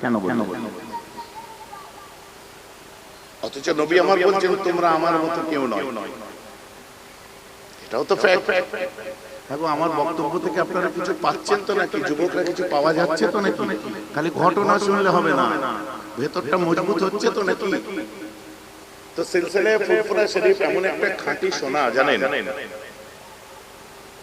কেন কেন অথচ নবী আমার বলছেন তোমরা আমার মতো কেউ নয়। এটাও তো ফ্যাক্ট আমার বক্তব্য থেকে আপনারা কিছু পাচ্ছেন তো নাকি? যুবকরা কিছু পাওয়া যাচ্ছে তো নাকি? খালি ঘটনা শুনলে হবে না। ভেতরটা মজবুত হচ্ছে তো নাকি? তো সিলসিলায় ফুরফুরা শরীফ এমন একটা খাঁটি সোনা জানেন?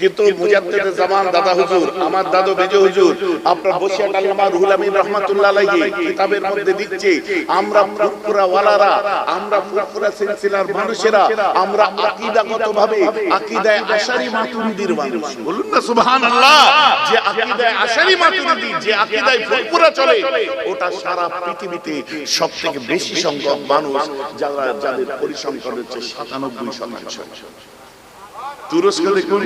কিন্তু মুজাদ্দেদ জামান দাদা হুজুর আমার দাদু বেজে হুজুর আপনার বসিয়া আল্লামা রুহুল আমিন রহমাতুল্লাহ আলাইহি কিতাবের মধ্যে দিচ্ছে আমরা ফুরফুরা ওয়ালারা আমরা ফুরফুরা সিলসিলার মানুষেরা আমরা আকীদাগতভাবে আকীদায়ে আশারি মাতুরিদির মানুষ। বলুন না সুবহানাল্লাহ যে আকীদায়ে আশারি মাতুরিদি যে আকীদায় ফুরফুরা চলে ওটা সারা পৃথিবীতে সবথেকে বেশি সংখ্যক মানুষ যারা যাদের পরিসংখ্যান হচ্ছে সাতানব্বই শতাংশ। তুরস্ক দেখুন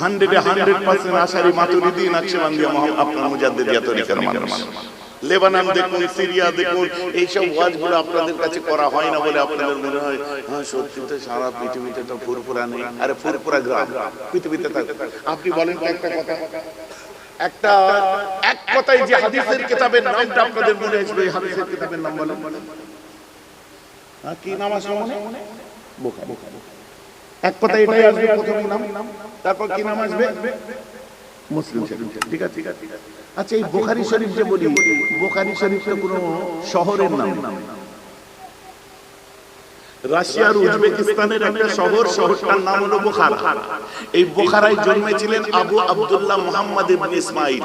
হান্ড্রেডে হান্ড্রেড পার্সেন্ট আশারি মাতুরিদি নাকশবন্দিয়া মোহাম্মদ আপনার মুজাদ্দিদিয়া তরিকার মানুষ। লেবানন দেখুন সিরিয়া দেখুন এইসব ওয়াজগুলো আপনাদের কাছে করা হয় না বলে আপনাদের মনে হয় হ্যাঁ সত্যি তো সারা পৃথিবীতে তো ফুরফুরা নেই আরে ফুরফুরা গ্রাম পৃথিবীতে থাকে আপনি বলেন তো একটা কথা। একটা এক কথায় যে হাদিসের কিতাবের নামটা আপনাদের মনে আসবে এই হাদিসের কিতাবের নাম বলেন। হ্যাঁ, কি নাম আসবে মনে? বোখারি এক কথা এটাই আসবে প্রথম নাম তারপর কি নাম আসবে? মুসলিম শরীফ। ঠিক আছে? ঠিক আছে আচ্ছা এই বোখারি শরীফ যে বলি বোখারি শরীফ তো কোনো শহরের নাম। রাশিয়ার উজবেকিস্তানের একটা শহর শহরটার নাম হলো বোখারা। এই বোখারায় জন্মেছিলেন আবু আব্দুল্লাহ মুহাম্মদ ইবনে ইসমাইল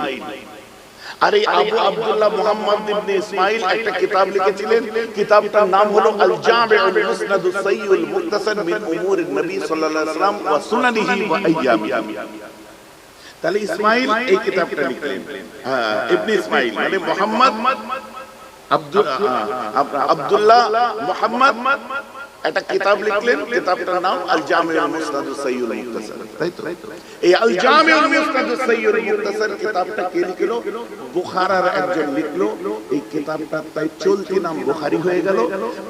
আর এই আবু আব্দুল্লাহ মুহাম্মদ ইবনে ইসমাইল একটা কিতাব লিখেছিলেন। কিতাবটার নাম হলো আল জামিউল মুসনাদুস সাইয়ুল মুক্তাসার মিন উমুরিন নবী সাল্লাল্লাহু আলাইহি ওয়াসাল্লাম ওয়া সুনানিহি ওয়া আইয়ামিহি তাহলে ইসমাইল এই কিতাবটা লিখলেন। হ্যাঁ ইবনে ইসমাইল মানে মুহাম্মদ, আব্দুল আব্দুল্লাহ মুহাম্মদ একটা কিতাব লিখলেন কিতাবটার নাম আল জামিউল মুসনাদুস সাইয়ুল মুক্তাসার তাই তো এই আল জামিউল মুসনাদুস সাইয়ুল মুক্তাসার কিতাবটা কে লিখলো বুখারার একজন লিখলো এই কিতাবটা তাই চলতি নাম বুখারী হয়ে গেল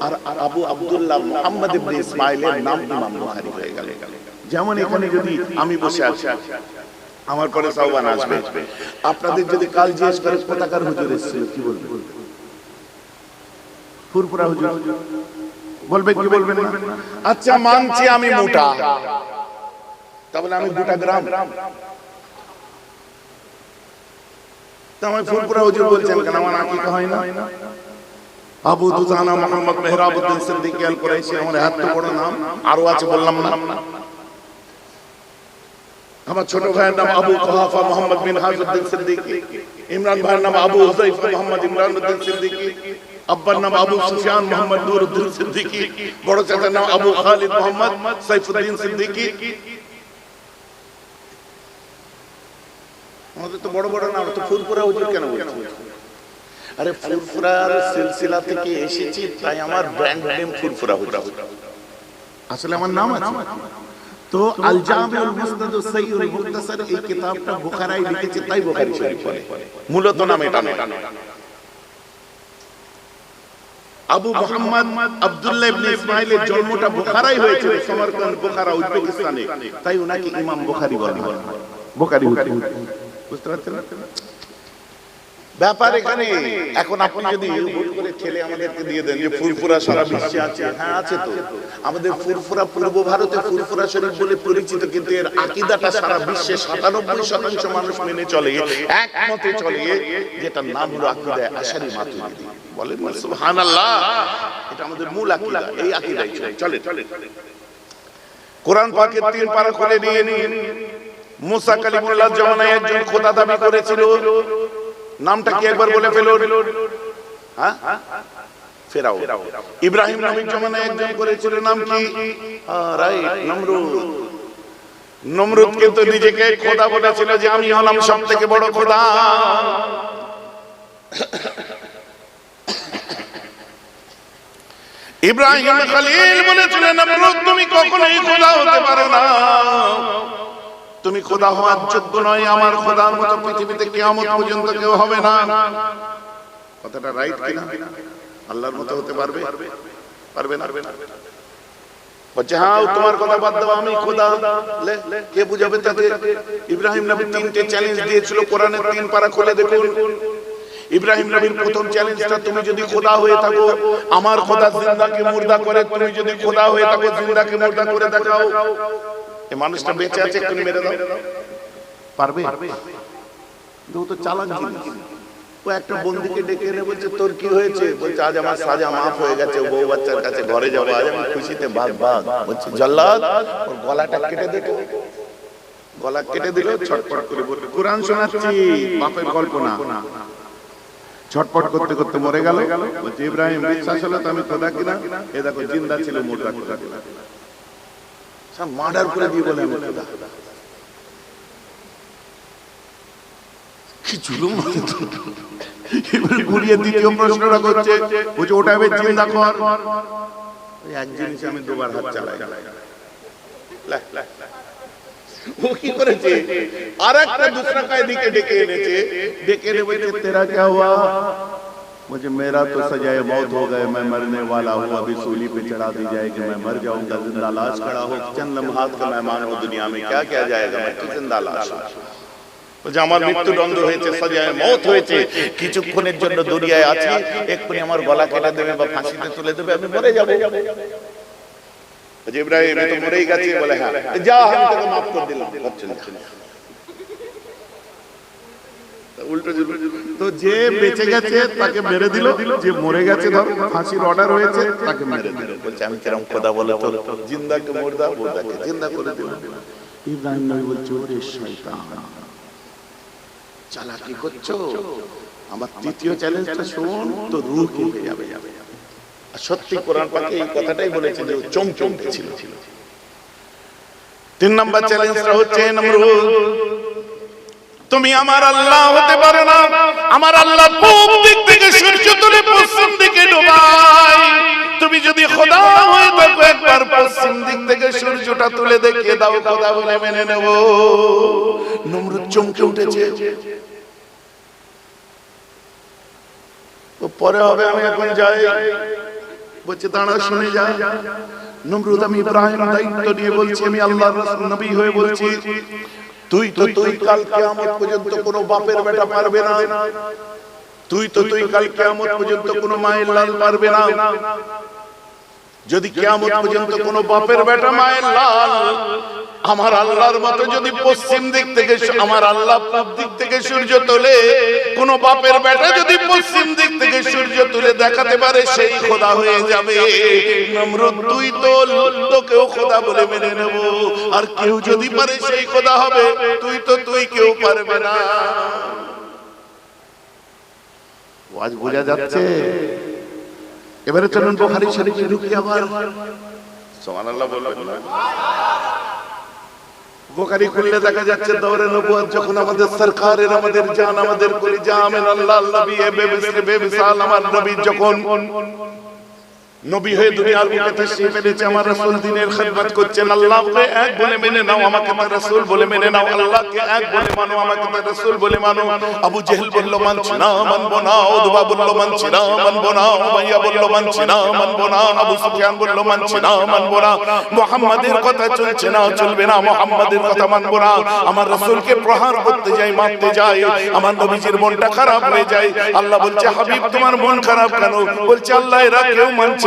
আর আবু আব্দুল্লাহ মুহাম্মদ ইবনে ইসমাইলের নাম ইমাম বুখারী হয়ে গেল যেমন এখানে যদি আমি বসে আছি আমার পরে সাহবান আসবে আপনাদের যদি কাল জিজ্ঞেস করে কোথাকার হুজুর এসেছিল কি বলবে হুজুর বলবে কি বলবেন না? আচ্ছা মানছি আমি মোটা। তাহলে আমি গোটা গ্রাম। তা হুজুর বলছেন কেন আমার আকিকা হয় না? আবু দুজানা মোহাম্মদ মেহরাবউদ্দিন সিদ্দিকী আল কুরাইশি আমার এত বড় নাম আরও আছে বললাম না। আমার ছোট ভাইয়ের নাম আবু কুহাফা মোহাম্মদ সিদ্দিকী ইমরান ভাইয়ের নাম আবু মোহাম্মদ ইমরান উদ্দিন সিদ্দিকী আব্বার নাম আবু সুফিয়ান মোহাম্মদ নুরউদ্দিন সিদ্দিকী, বড় চাচার নাম আবু খালিদ মোহাম্মদ সাইফুদ্দিন সিদ্দিকী। আমাদের তো বড় বড় নাম, তো ফুরফুরা হুজুর কেন বলছি? আরে ফুরফুরার সিলসিলা থেকে এসেছি, তাই আমার ব্র্যান্ড নেম ফুরফুরা হুজুর আসলে আমার নাম আছে। তো আল জামিউল মুসনাদুস সাইয়ুল মুক্তাসার এই কিতাবটা বুখারায় লিখেছে, তাই বুখারী শরীফ বলে মূলত নাম এটা নয়। আবু মোহাম্মদ আব্দুল্লাহ ইবনে ইসমাইলের জন্মটা বুখারায় হয়েছিল, সমরকন্দ বুখারা, উজবেকিস্তানে। তাই উনাকে ইমাম বুখারী বলা হয়। বুখারী বুঝতে পারছেন? ব্যাপার এখানে। এখন। আপনি যদি হুট করে ঠেলে আমাদেরকে দিয়ে দেন যে ফুরফুরা সারা বিশ্বে আছে। হ্যাঁ আছে তো। আমাদের ফুরফুরা পূর্ব ভারতে ফুরফুরা শরীফ বলে পরিচিত কিন্তু এর আকীদাটা সারা বিশ্বে সাতানব্বই শতাংশ মানুষ মেনে চলে। একমতে চলে যেটার নাম হলো আকীদা আশারি মাতুরিদি বলেন সুবহানাল্লাহ। এটা আমাদের মূল আকীদা এই আকীদাই চলে। চলে। কোরআন পাকের তিন পারা করে নিয়ে নিন মুসা কালিমুল্লাহ জামানায় একজন খোদা দাবি করেছিল নামটা কি একবার বলে ফেলো হ্যাঁ? ফেরাও ইব্রাহিম নবীর জমানায় একজন করেছিল নাম কি? রাইট নমরুদ। নমরুদ কিন্তু নিজেকে খোদা বলেছিল যে আমি হলাম সব থেকে বড় খোদা। ইব্রাহিম খলিল বলেছিলেন নমরুদ তুমি কখনোই খোদা হতে পারো না। তুমি খোদা হওয়ার যোগ্য নয়, আমার খোদার মতো পৃথিবীতে কিয়ামত পর্যন্ত কেউ হবে না। কথাটা রাইট কিনা? আল্লাহর মতো হতে পারবে? পারবে না? বলছে হ্যাঁ হয়ে আমার খোদা জিন্দাকে মুর্দা করে, তুমি যদি খোদা হয়ে থাকো জিন্দাকে মুর্দা করে দেখাও। এই মানুষটা বেঁচে আছে একটু মেরে দাও। পারবে? ও তো চালাক জিনিস। ও একটা বন্ধুকে ডেকে এনে বলছে তোর কি হয়েছে? বলছে আজ আমার সাজা মাফ হয়ে গেছে বউ বাচ্চার কাছে ঘরে যাব আজ আমি খুশিতে বাঘ বাঘ বলছে জল্লাদ ওর গলাটা কেটে দিল। গলা কেটে দিল ছটফট করে বলল কোরআন শোনাচ্ছি বাপের গল্প না। ছটপট করতে করতে মরে গেল। বলছে ইব্রাহিম বিশ্বাস হলো তো আমি খোদা কিনা? এ দেখো জিন্দা ছিল মুর্দা খোদা কিনা? সব মার্ডার করে দিয়ে বলে আমি কি জুলুম এবার ঘুরিয়ে দ্বিতীয় প্রশ্নটা করছে বলছে ওটা এবার জিন্দা কর। এক জিনিস আমি দুবার হাত চালাই। ও কি করেছে? আর একটা দুসরা কায়দিকে ডেকে এনেছে। ডেকে এনে বলছে তেরা مجھے میرا تو سجائے موت ہو گئے، میں مرنے والا ہوں ابھی سولی پہ چڑھا دی جائے کہ میں مر جاؤں، گا زندہ لاش کھڑا ہو، چند لمحات کا مہمان ہو دنیا میں، کیا کیا جائے گا؟ میں زندہ لاش۔ যে আমার মৃত্যুদণ্ড হয়েছে সাজায় মত হয়েছে কিছুক্ষণের জন্য দুনিয়ায় আছি এক্ষুনি আমার গলা কেটে দেবে বা ফাঁসিতে তুলে দেবে আমি মরে যাবো ইব্রাহিম তো মরেই গেছে বলে হ্যাঁ যা আমি তোকে মাফ করে দিলাম উল্টো তো যে বেঁচে গেছে তাকে মেরে দিল। যে মরে গেছে ধর ফাঁসির অর্ডার হয়েছে তাকে মেরে দিল। বলছে আমি কিরম খোদা বলে তো জিন্দাকে মুর্দা মুর্দাকে জিন্দা করে দিল ইব্রাহিম নবী বলছে ওরে শয়তান চালাকি করছ? আমার তৃতীয় চ্যালেঞ্জটা শোন তো রুহ যাবে। সত্যি কোরআন পাকে এই কথাটাই বলেছে যে ও চমচমতে ছিল তিন নম্বর চ্যালেঞ্জটা হচ্ছে নমরুদ তুমি আমার আল্লাহ হতে পারো না। আমার আল্লাহ পূব দিক থেকে সূর্য তুলে পশ্চিম দিকে ডোবায়। তুমি যদি খোদা হয়ে থাকো একবার পশ্চিম দিক থেকে সূর্যটা তুলে দেখিয়ে দাও, খোদা বলে মেনে নেব। নমরুদ চমকে উঠেছে। পরে হবে, আমি এখন যাই। বলছে, দাঁড়া, শুনে যা। নমরুদ, আমি ইব্রাহিম দায়িত্ব নিয়ে বলছি, আমি আল্লাহর নবী হয়ে বলছি। তুই তো তুই কাল কিয়ামত পর্যন্ত কোনো বাপের বেটা পারবে না। তুই তো তুই কাল কিয়ামত পর্যন্ত কোনো মায়ের লাল পারবে না। যদি কিয়ামত পর্যন্ত কোনো বাপের বেটা মায়ের লাল আমার আল্লাহর মতো যদি পশ্চিম দিক থেকে আমার আল্লাহ পূব দিক থেকে সূর্য তোলে কোন বাপের বেটা যদি পশ্চিম দিক থেকে সূর্য তুলে দেখাতে পারে সেই খোদা হয়ে যাবে। তুই তো তোকেও খোদা বলে মেনে নেব। আর কেউ যদি পারে সেই খোদা হবে তুই তো তুই কেউ পারবে না। আজ বোঝা যাচ্ছে। এবারে চলুন বোখারি শরীফে ঢুকি আবার। সুবহানাল্লাহ বলবেন না। বোখারি খুললে দেখা যাচ্ছে দৌড়ে নবুয়াত যখন আমাদের সরকারের আমাদের জান আমাদের কলি জামেন আল্লাহ নবী এ বেবিসে বেবিসাল আমার নবী যখন নবী হয়ে দুনিয়ার বুকে তশরিফ এনেছে, আমার রাসূল দিনের খিদমত করছেন। আল্লাহকে এক বলে মেনে নাও, আমাকে তার রাসূল বলে মেনে নাও। আল্লাহকে এক বলে মানো, আমাকে তার রাসূল বলে মানো। আবু জেহেল বলল, মানছি না, মানবো না। উদবা বলল, মানছি না, মানবো না। উমাইয়া বলল, মানছি না, মানবো না। আবু সুফিয়ান বলল, মানছি না, মানবো না। মুহাম্মাদের কথা চলছে না, চলবে না। মুহাম্মাদের কথা মানবো না। আমার রাসূলকে প্রহার করতে যাই, মারতে যাই। আমার নবীজির মনটা খারাপ হয়ে যায়। আল্লাহ বলছে, হাবিব, তোমার মন খারাপ কেন? বলছে, আল্লাহ, এরা কেউ মানছে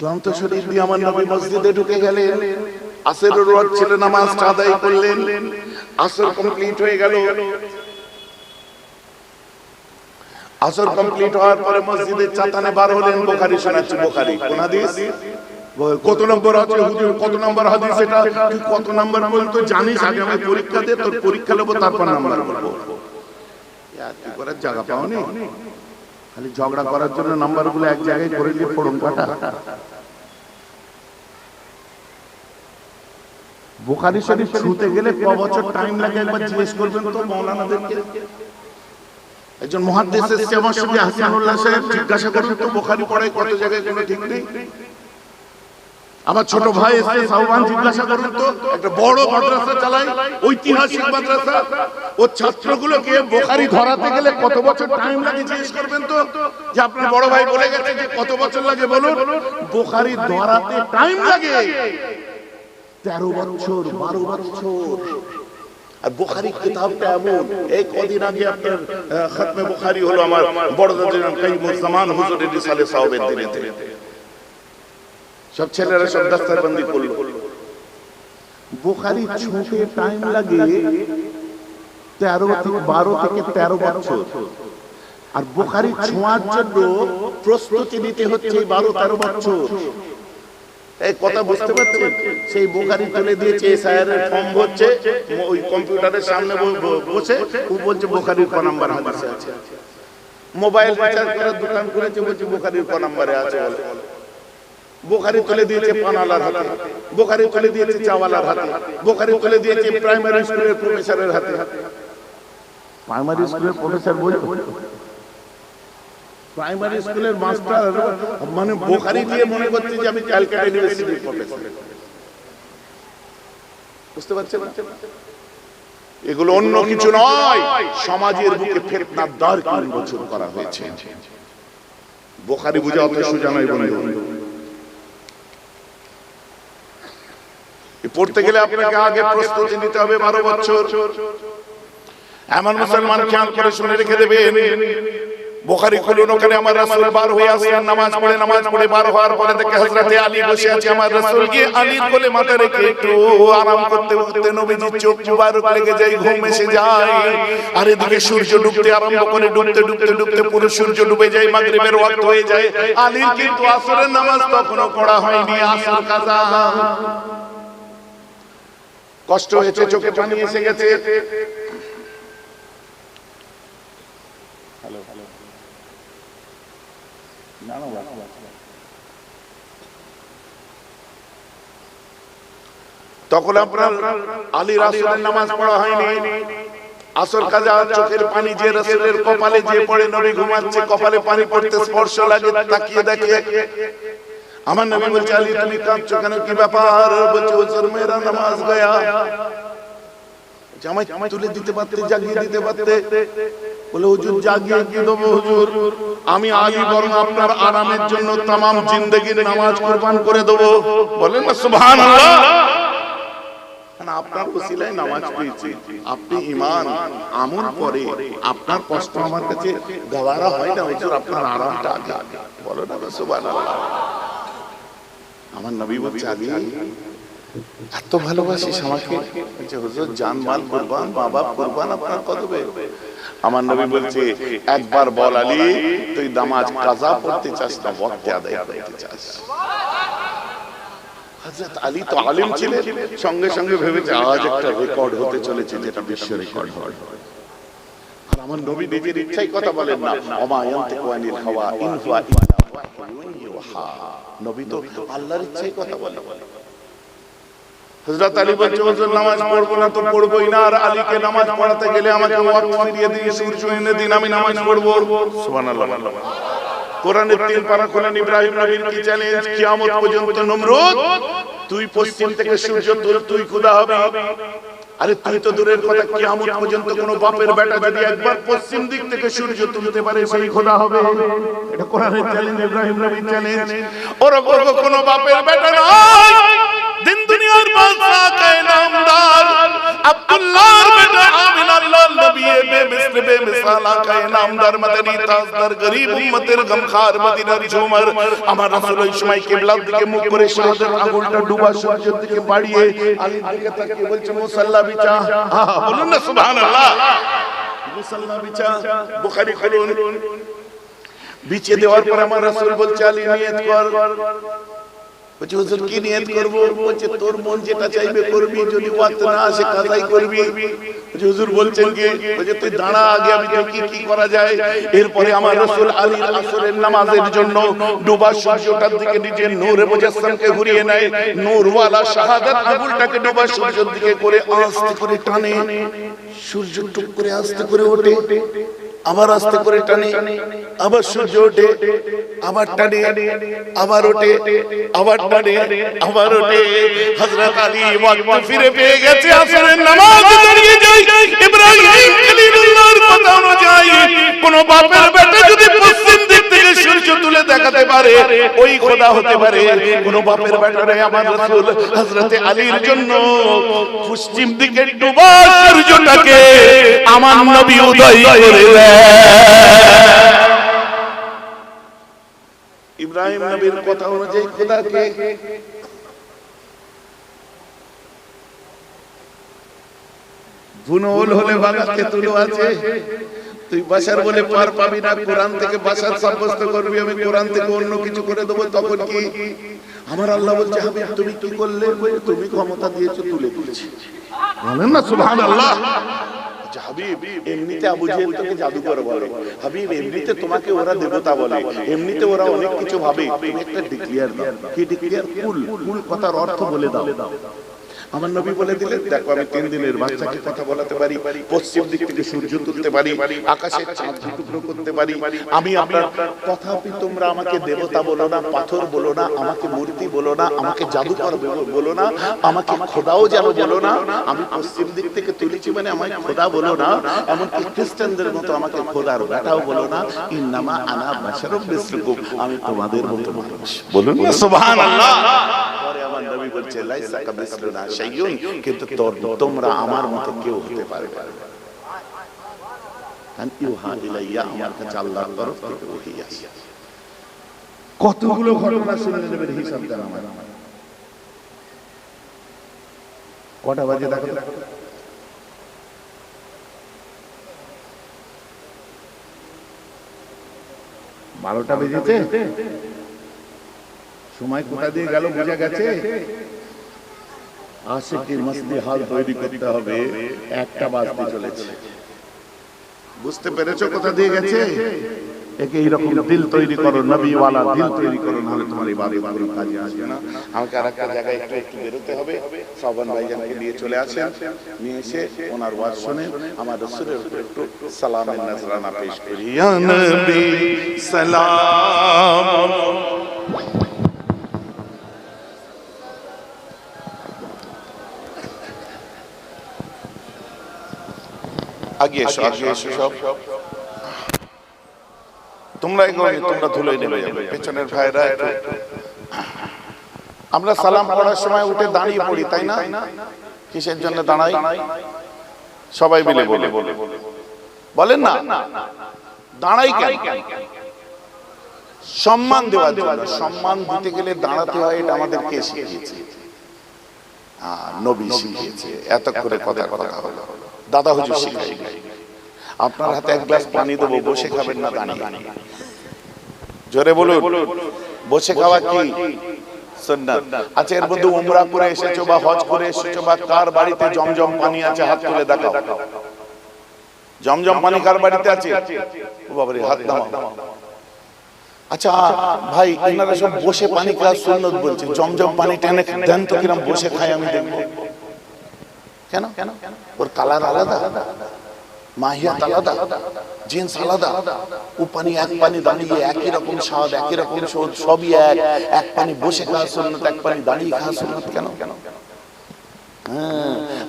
ক্লান্ত শরীর দিয়ে আমার নবী মসজিদে ঢুকে গেলেন। আসরের ওয়াক্ত ছিল নামাজটা আদায় করলেন। আসর কমপ্লিট হয়ে গেল। আসর কমপ্লিট হওয়ার পরে মসজিদের চাতানে বার হলেন, বোখারি শোনাচ্ছে, বোখারি। কোন হাদিস? কত নম্বর আছে হুজুর? কত নম্বর হাদিস এটা? তুই কত নম্বর পর্যন্ত জানিস? আগে আমি পরীক্ষা দে তোর পরীক্ষা নেব, তারপর নাম্বার বলব। জায়গা পাওনি? খালি ঝগড়া করার জন্য নাম্বারগুলো এক জায়গায় করে দিয়ে ফোড়ন কাটা। বোখারি শরীফ ছুতে গেলে ক বছর টাইম লাগে একবার জিজ্ঞেস করবেন তো মৌলানাদেরকে? একজন মহাদেশ এসছে সঙ্গে হাসানুল্লাহ সাহেব, জিজ্ঞাসা করেন তো বোখারি পড়ায় কত জায়গায় কোনো ঠিক নেই? আমার ছোট ভাই এসে সাহবান জিজ্ঞাসা করুন তো একটা বড় মাদ্রাসা চালাই ঐতিহাসিক মাদ্রাসা। ও ছাত্রগুলোকে বোখারি ধরাতে গেলে কত বছর টাইম লাগে জিজ্ঞেস করবেন তো? যে আপনার বড় ভাই বলে গেছে যে কত বছর লাগে বলুন? বোখারি ধরাতে টাইম লাগে। তেরো বছর বারো বছর। আর বোখারি কিতাবটা এমন এই কদিন আগে আপনার খতমে বুখারী হলো আমার বড় দাদা কাইমুল জামান হুজুরের রিসালে সাহাবের দিনেতে। সব ছেলেরা সব দাস্তারবন্দি করল। বোখারি ছুটে টাইম লাগে তেরো থেকে বারো থেকে তেরো বছর। আর বোখারি ছোঁয়ার জন্য প্রস্তুতি নিতে হচ্ছে বারো তেরো বছর। এই কথা বুঝতে পারছেন? সেই বুখারী তুলে দিয়েছে স্যারের ফর্ম হচ্ছে ওই কম্পিউটারের সামনে বসে ও বলছে, বুখারীর ক নাম্বার হাদিসে আছে। মোবাইল রিচার্জ করার দোকান করেছে বলছে, বুখারীর ক নাম্বারে আছে বোখারি তুলে দিয়েছে পানালার হাতে বোখারি তুলে দিয়েছে চাওয়ালার হাতে বোখারি তুলে দিয়েছে প্রাইমারি স্কুলের প্রফেসরের হাতে। প্রাইমারি স্কুলের প্রফেসর বলব প্রাইমারি স্কুলের মাস্টার মানে বোখারি দিয়ে মনে করছে যে আমি ক্যালকাটা ইউনিভার্সিটির প্রফেসর বুঝতে পারছেন? এগুলো অন্য কিছু নয় সমাজের বুকে ফেতনার দ্বার বছর করা হয়েছে। বোখারি বুঝা অত সোজা নয় বন্ধু পড়তে গেলে আপনাকে আগে প্রস্তুতি নিতে হবে বারো বছর। এমন মুসলমান খেয়াল করে শুনে রেখে দেবেন। বোখারি খুলুন ওখানে আমার রাসূল বার হয়ে আসেন নামাজ পড়ে নামাজ পড়ে বার হওয়ার পরে দেখে হযরতে আলী বসে আছে। আমার রাসূল গিয়ে আলীর কোলে মাথা রেখে একটু আরাম করতে করতে নবীজির চোখ মুবারক লেগে যায়, ঘুম এসে যায়। আর এদিকে সূর্য ডুবতে আরম্ভ করে, ডুবতে ডুবতে ডুবতে পুরো সূর্য ডুবে যায়, মাগরিবের ওয়াক্ত হয়ে যায়। আলীর কিন্তু আসরের নামাজ তখনও পড়া হয়নি, আসর কাজা। কষ্ট হয়েছে চোখে পানি এসে গেছে। তখন আপনার আলী রাসূলের নামাজ পড়া হয়নি। আসর কাজা চোখের পানি যে রাসূলের কপালে যে পড়ে নবী ঘুমাচ্ছে কপালে পানি পড়তে স্পর্শ লাগে তাকিয়ে দেখে। আমার নবী বলছে আলী তুমি কাঁদছো কেন? কি ব্যাপার? বলছে হুজুর মেরা নামাজ গয়া। জামাই তুলে দিতে পারতে জাগিয়ে দিতে পারতে। বলে হুজুর জাগিয়ে কি দেবো হুজুর। আমি আলী বরং আপনার আরামের জন্য তামাম জিন্দগির নামাজ কোরবান করে দেবো। বলেন না সুবহানাল্লাহ। আপনার ওসিলায় নামাজ পেয়েছি। আপনি ইমান আমল পরে আপনার কষ্ট আমার কাছে গওয়ারা হয় না হুজুর আপনার আরামটা আগে। বলো না সুবহানাল্লাহ। আমার নবী বলছে আলী এত ভালোবাসিস আমাকে? হুজুর জান মাল কুরবান মা বাপ কুরবান আপনার আমার নবী বলছে একবার বল আলী তুই নামাজ কাজা পড়তে চাস না ওয়াক্তে আদায় করতে চাস? হযরত আলী তো আলিম ছিলেন সঙ্গে সঙ্গে ভেবেছে আজ একটা রেকর্ড হতে চলেছে যেটা বিশ্ব রেকর্ড হবে আর আমার নবী নিজের ইচ্ছাই কথা বলেন না ওমা ইয়ান্তিকু আনিল হাওয়া ইন হুয়া ইল্লা ওয়াহয়ুন ইউহা নবী তো আল্লাহর ইচ্ছাই কথা বলে। হযরত আলী বলছে হুজুর নামাজ পড়ব না তো পড়বোই না। আর আলীকে নামাজ পড়াতে গেলে আমাকে ওয়াক্ত ফিরিয়ে সূর্য এনে দিন আমি নামাজ পড়ব। সুবহানাল্লাহ। কোরআনের তিন পারা খোলেন ইব্রাহিম নবীর কি চ্যালেঞ্জ কিয়ামত পর্যন্ত নমরুদ? তুই পশ্চিম থেকে সূর্য তুই খোদা হবে। আরে তুই তো দূরের কথা, কিয়ামত পর্যন্ত কোনো বাপের বেটা যদি একবার পশ্চিম দিক থেকে সূর্য তুলতে পারে, সেই খোদা হবে। এটা কোরআনের চ্যালেঞ্জ ইব্রাহিম নবীর চ্যালেঞ্জ ওর কোনো বাপের বেটা নয়। দিন দুনিয়ার বাদশা আব্দুল্লাহর বেটা আমিনা আল্লাহ নবী বে মিসর মদনী তাজদার গরিব উম্মতের গমখার মদিনার ঝুমর আমার রাসূল ইসমাই কিবলার দিকে মুখ করে শাহাদাত আগুনটা ডুবা সূর্যের দিকে বাড়িয়ে আলীর দিকে তাকিয়ে বলছে মুসাল্লা বিচা। বলুন না সুবহানাল্লাহ। মুসাল্লা বিচা বুখারী খুলুন। বিছিয়ে দেওয়ার পর আমার রাসূল বলছে আলী নিয়ত কর। বলছে, হুজুর, কি নিয়ত করব? বলছে, তোর মন যেটা চাইবে করবি, যদি ওয়াক্ত না আসে কাজাই করবি। বলছে, হুজুর বলছেন কি? বলছে, তুই দাঁড়া আগে, আমি কি করা যায়। এরপরে আমার রাসূল আলীর আসরের নামাজের জন্য ডুবা সূর্যটার দিকে নিজের নূরে মুজাসসামকে ঘুরিয়ে নেয়। নূরওয়ালা শাহাদাত ডুবা সূর্যের দিকে করে আস্তে করে টানে। সূর্য টুক করে আস্তে করে ওঠে। আবার আস্তে করে টানে, আবার সূর্য ওঠে, আবার টানে, আবার ওঠে, আবার টানে, আবার ওঠে। হযরত আলী ওয়াক্ত ফিরে পেয়ে গেছে আসরের নামাজ দাঁড়িয়ে যায়। ইব্রাহিম খলিলুল্লাহর কথা অনুযায়ী কোন বাপের বেটা যদি পশ্চিম দিক থেকে সূর্য তুলে দেখাতে পারে, ওই খোদা হতে পারে। কোন বাপের বেটারে আমার রাসূল, হযরতে আলীর জন্য। পশ্চিম দিকে ডুবা সূর্যটাকে আমার নবী উদয় করে দেয় ইব্রাহিম নবীর কথা অনুযায়ী খোদাকে বুনল হলে বাগাতে তুলো আছে। তুই বাসার বলে পার পাবি না, কোরআন থেকে বাসার সাব্যস্ত করবি, আমি কোরআন থেকে অন্য কিছু করে দেবো, তখন কি? আমার আল্লাহ বলছে তুমি কি করলে? তুমি ক্ষমতা দিয়েছ, তুলে দিয়েছি। বলেন না সুবহান আল্লাহ হাবিব, এমনিতে আবু জেহেল তোকে জাদুকর বলে। হাবিব, এমনিতে তোমাকে ওরা দেবতা বলে। এমনিতে ওরা অনেক কিছু ভাবে। একটা কি ডিক্লিয়ার কুল। কুল কথার অর্থ বলে দাও। আমার নবী বলে দিলেন দেখো আমি তিন দিনের বাচ্চাকে কথা বলাতে পারি পশ্চিম দিক থেকে সূর্য তুলতে পারি আকাশের চাঁদ টুকরো করতে পারি আমি আপনার তথাপি তোমরা আমাকে দেবতা বলো না পাথর বলো না আমাকে মূর্তি বলো না আমাকে জাদুকর বলো- না আমাকে খোদাও যেন বলো না আমি পশ্চিম দিক থেকে তুলেছি মানে আমায় খোদা বলো না এমনকি খ্রিস্টানদের মতো আমাকে খোদার বেটাও বলো না ইন্নামা আনা বাশারুম মিসলুকুম আমি তোমাদের মতো মানুষ। বলুন না। সুবহানাল্লাহ। বলছে লাইসা কামিসলুনা শাইউন কিন্তু তোর তোমরা আমার মতো কেউ হতে পারবে না। আমার কাছে আল্লাহর তরফ থেকে ওহী আসে কতগুলো ঘটনা শুনে নেবেন হিসাব দেন আমার কটা বাজে দেখো বারোটা বেজেছে? সময় কোথা দিয়ে গেল বোঝা গেছে? আশিকি মস্তি হাল তৈরি করতে হবে। একটা বাজতে চলেছে। বুঝতে পেরেছ কোথা দিয়ে গেছে? একে এইরকম দিল তৈরি করো, নবীওয়ালা দিল তৈরি করো, নাহলে তোমার কাজে আসবে না। আমাকে আর একটা জায়গায় একটু একটু বেরোতে হবে। শ্রাবণ নিয়ে চলে আসেন। নিয়ে এসে ওনার ওয়াজ শুনে আমার রসুলের উপর একটু সালামের নজরানা পেশ করি। সালাম। নেমে যাবে আমরা সালাম পড়ার সময় উঠে দাঁড়িয়ে পড়ি, তাই না? কিসের জন্য দাঁড়াই? সবাই মিলে বলে। বলেন না? দাঁড়াই কেন? সম্মান দেওয়ার জন্য। সম্মান দিতে গেলে দাঁড়াতে হয়, এটা আমাদের কে শিখিয়েছে নবী শিখিয়েছে। এত করে কথা কথা হলো। দাদা হুজুর শিখাই আপনার হাতে এক গ্লাস পানি দেবো বসে খাবেন না দাঁড়িয়ে জোরে বলুন বসে খাওয়া কি সুন্নাত। আচ্ছা এর মধ্যে উমরা করে এসেছ বা হজ করে এসেছ বা কার বাড়িতে জমজম পানি আছে হাত তুলে দেখাও। জমজম পানি কার বাড়িতে আছে? ও বাবারে হাত নামাও আচ্ছা ভাই এনারা সব বসে পানি খাওয়ার সুন্নত বলছে জমজম পানি টেনে দেন তো কিরম বসে খাই আমি দেখব। কেন? কেন? ওর কালার আলাদা। মাহিয়াত আলাদা। জিন্স আলাদা। ও পানি এক পানি দাঁড়িয়ে একই রকম স্বাদ একই রকম সবই এক। এক। পানি বসে খাওয়া সুন্নত এক পানি দাঁড়িয়ে খাওয়া সুন্নত কেন? কেন? হ্যাঁ,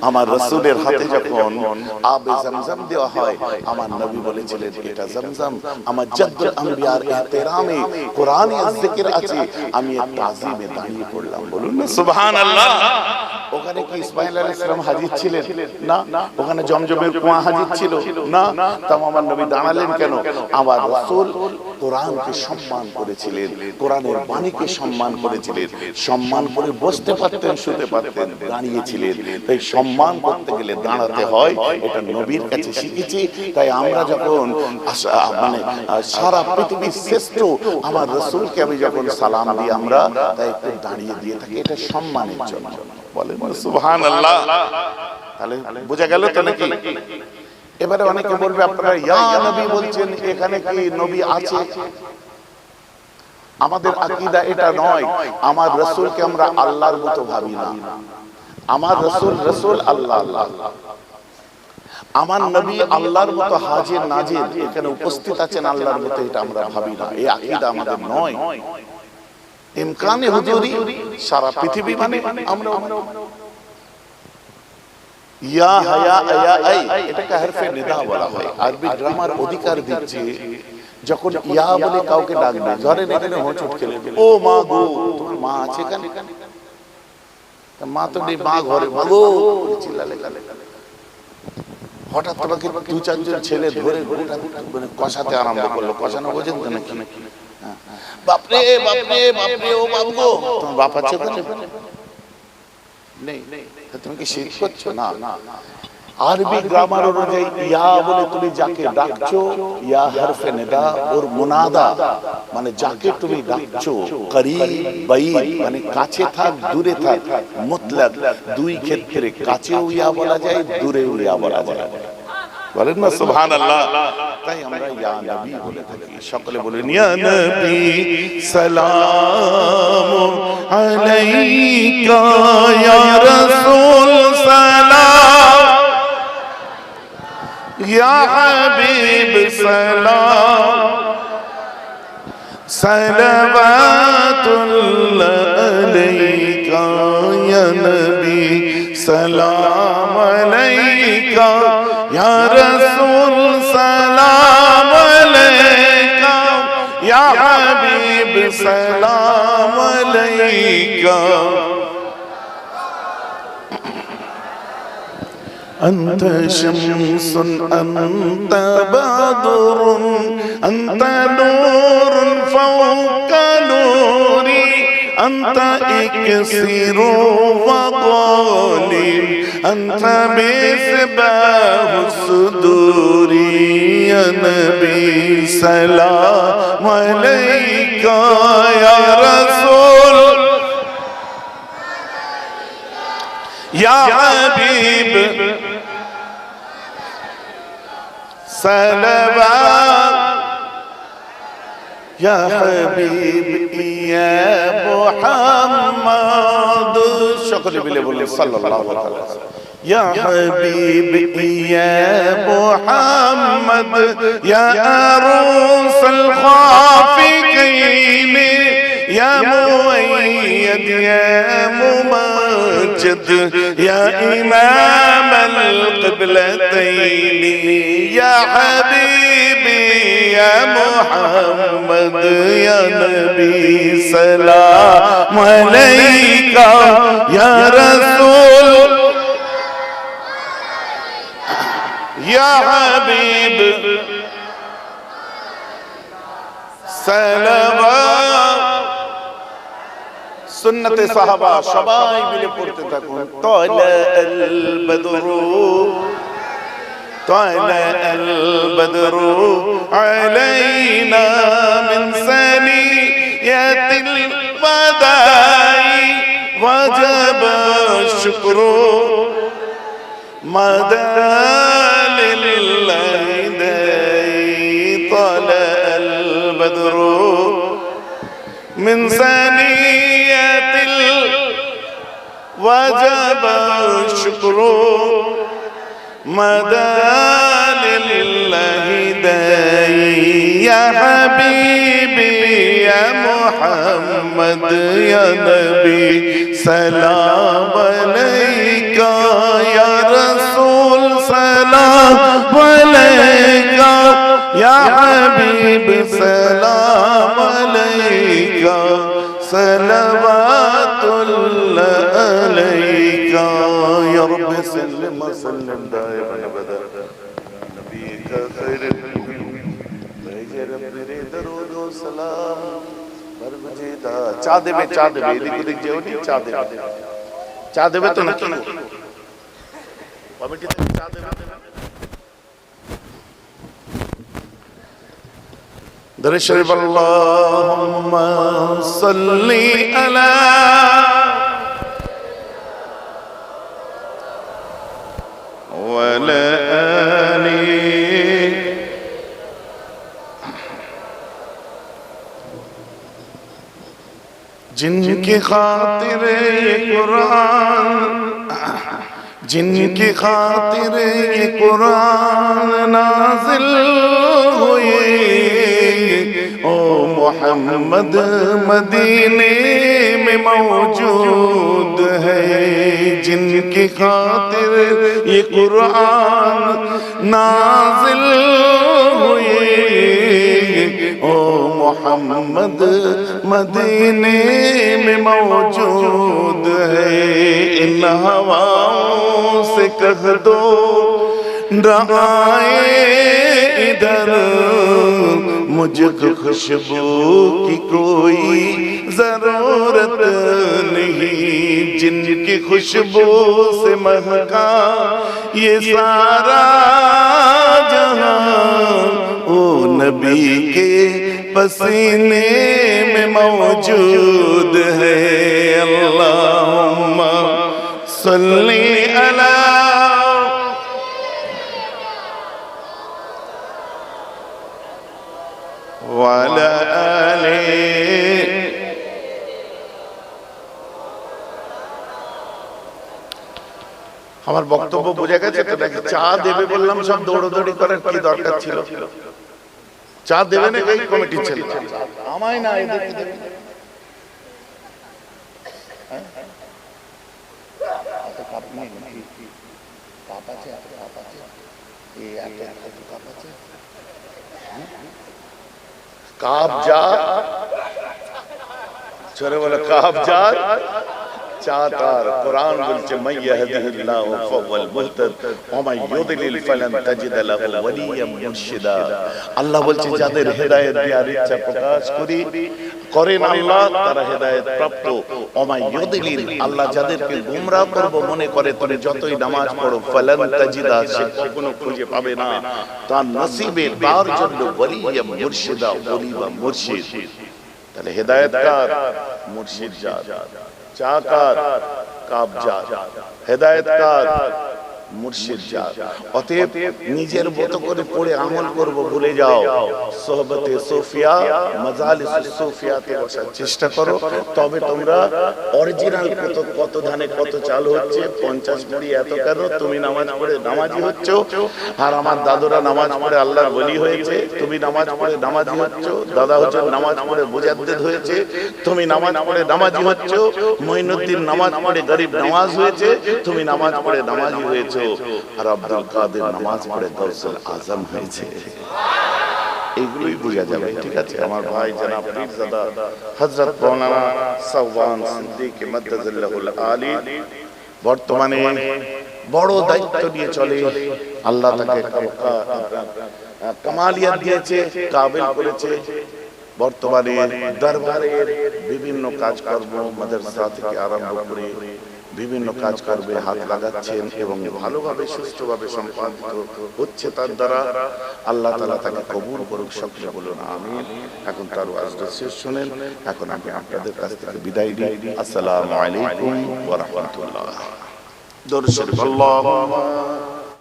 আমার রসুলের হাতে যখন আবে জমজম দেওয়া হয় আমার নবী বলেছিলেন এটা জমজম। আমার জাদ্দুল আম্বিয়ার ইহতেরামে কোরআনে জিকির আছে আমি এর তাজিমে দাঁড়িয়ে পড়লাম। বলুন না সুবহানাল্লাহ। ওখানে কি ইসমাইল আলাইহিস সালাম হাজির ছিলেন? না। ওখানে জমজমের কুয়া হাজির ছিল। না। তাও আমার নবী দাঁড়ালেন কেন? আমার রাসূল কোরআনকে সম্মান করেছিলেন, কোরআনের বাণীকে সম্মান করেছিলেন, সম্মান করে বসতে পারতেন, শুতে পারতেন, দাঁড়িয়েছিলেন। তাই সম্মান করতে গেলে দাঁড়াতে হয়, এটা নবীর কাছে শিখেছি। তাই আমরা যখন মানে সারা পৃথিবীর শ্রেষ্ঠ আমার রসুলকে আমি যখন সালাম দিই আমরা, তাই একটু দাঁড়িয়ে দিয়ে থাকি, এটা সম্মানের জন্য। বলেন সুবহান আল্লাহ তাহলে বোঝা গেল তো নাকি? এবারে অনেকে বলবে আপনারা ইয়া নবী বলছেন এখানে কি নবী আছে? আমাদের আকীদা এটা নয়। আমার রসুলকে আমরা আল্লাহর মতো ভাবি না। আমার রসুল রসুল আল্লাহ। আল্লাহ। আমার নবী আল্লাহর মতো হাজির নাজির এখানে উপস্থিত আছেন আল্লাহর মতো এটা আমরা ভাবি না। এই আকীদা আমাদের নয়। ইমকানে হুজুরি সারা পৃথিবী মানে আমরা ইয়া হায়া আয়া আই এটাকে হরফে নিদা বলা হয়। আরবি গ্রামার অধিকার দিচ্ছে যখন ইয়া বলে কাউকে ডাকবে ধরেন এখানে হোঁচট খেলে ও মা গো তোমার মা আছে এখানে? মা তো নেই মা ঘরে মা গো চিল্লালে হঠাৎ তোমাকে দু চারজন ছেলে ধরে মানে কষাতে আরম্ভ করল। কষানো বোঝেন তো নাকি? হ্যাঁ। বাপরে বাপরে বাপরে ও বাবু গো। তোমার বাপ আছে নেই তা তুমি কি শিরক করছ না আরবি গ্রামার অনুযায়ী ইয়া বলে তুমি যাকে ডাকছো ইয়া হরফে নেদা ওর মুনাদা। মানে যাকে তুমি ডাকছো করিব বাইদ মানে কাছে থাক দূরে থাক মুতলাক দুই ক্ষেত্রে কাছেও ইয়া বলা যায় দূরেও ইয়া বলা যায়। বলেন না সুবহানাল্লাহ। তাই আমরা ইয়া নবী বলে থাকি। সকলে বলেন ইয়া নবী সালাম আলাইকা ইয়া রাসূল সালাম। ইয়া হাবিব সালাম। সালাওয়াতুল্লাহ আলাইকা ইয়া নবী সালাম আলাইকা। سلام عليك. أنت شمس أنت بدر أنت نور فوق أنت إكسر وقالي أنت مصباح الصدور يا نبي سلام عليك يا رسول. يا حبيب صلوات يا حبيب يا محمد. شكرا بالله صلى الله عليه وسلم. يا حبيب يا محمد. يا أروس الخافقين. يا مؤيد يا مماجد يا إمام القبلتين. يا حبيبي يا محمد يا نبي سلام عليك يا رسول يا حبيب سلام সুন্নতে সাহাবা সবাই মিলে পড়তে থাকুন তয়লা আল বদরু طلع البدر علينا من ثنية الوداع. وجب الشكر. مدى لله طلع البدر من ثنية وجب الشكر. مدى لله داعي. يا حبيبي يا محمد يا نبي سلام عليك يا رسول سلام عليك يا حبيب سلام عليك صلوات চা দেবে চা দেবে এদিক ওদিক যেও নি চা দেবে চা দেবে তো নাকি কমিটি থেকে চা দেবে در شریف اللهم صل على وعلى آله جن کی خاطر یہ قرآن جن کی خاطر یہ قرآن نازل ہوئی۔ او محمد مدینے میں موجود ہے۔ جن کی خاطر یہ قرآن نازل ہوئی۔ او محمد مدینے میں موجود ہے۔ ان ہواوں سے کہہ دو، ڈرائے ادھر۔ مجھ خوشبو کی کوئی ضرورت نہیں۔ جن کی خوشبو سے مہکا، یہ سارا نبی کے پسینے میں موجود ہے۔ اللہم صلی علی وعلی آلہ۔ আমার বক্তব্য বোঝা গেছে তো নাকি চা দেবে বললাম সব দৌড়োদৌড়ি করার কি দরকার چھلو চা দেবে না এই কমিটি ছেলে আমায় না হ্যাঁ? কাপ? আছে, এত কাপ আছে? এই এত এত কাপ আছে? কাপ যা ছোরে বলে কাপ যা চাতার কোরআন বলছে ইয়াহদিহিল্লাহু ফাওয়াল মুহতাদ, ওয়া মাই ইউদ্লিল ফালান তাজিদ লাহু ওয়ালিয়াম মুরশিদা। আল্লাহ বলছে, যাদের হেদায়েত দেওয়ার ইচ্ছা প্রকাশ করি, করেন আল্লাহ, তারা হেদায়েত প্রাপ্ত। আল্লাহ যাদেরকে গোমরাহ করব মনে করে, তুমি যতই নামাজ পড়ো, ফালান তাজিদা সে কখনো খুঁজে পাবে না। তার নসিবে তার জন্য ওলি বা মুর্শিদ। তাহলে যার। چاکار کابجار ہدایت کار মুর্শিদ যার অতএব নিজের মতো করে পড়ে আমল করব ভুলে যাও। সোহবতে সোফিয়া, মাজালিস সোফিয়াতে বসার চেষ্টা করো। তবে তোমরা অরিজিনাল কত কত ধানে কত চাল হচ্ছে, পঞ্চাশ মুড়ি এত কেন? তুমি নামাজ পড়ে নামাজি হচ্ছ। আর আমার দাদুরা নামাজ পড়ে আল্লাহর বলি হয়েছে। তুমি নামাজ পড়ে নামাজি হচ্ছ। দাদা হচ্ছে নামাজ পড়ে মুজাদ্দিদ হয়েছে। তুমি নামাজ পড়ে নামাজি হচ্ছ। মঈনুদ্দিন নামাজ পড়ে গরিব নামাজ হয়েছে। তুমি নামাজ পড়ে নামাজি হয়েছো। আর আব্দুল কাদের নামাজ পড়ে গৌসুল আজম হয়েছে। এগুলোই বোঝা যাবে, ঠিক আছে? আমার ভাই জনাব পীরজাদা হযরত মাওলানা সাওয়ান সিদ্দিক মাদ্দাজিল্লাহুল আলী বর্তমানে বড় দায়িত্ব নিয়ে চলে। আল্লাহ তাকে কামালিয়াত দিয়েছে, কাবিল করেছে। বর্তমানে দরবারের বিভিন্ন কাজকর্ম, মাদ্রাসা থেকে আরম্ভ করে বিভিন্ন কাজ করবে হাত লাগাচ্ছেন এবং ভালোভাবে সুস্থভাবে সম্পাদিত হচ্ছে তার দ্বারা। আল্লাহ তালা তাকে কবুল করুক সকলে বলুন আমি এখন তার ওয়াজটা শেষ শোনেন। এখন আমি আপনাদের কাছ থেকে বিদায় দিই আসসালামু আলাইকুম ওয়া রাহমাতুল্লাহ। দরুদ শরীফ আল্লাহুম্মা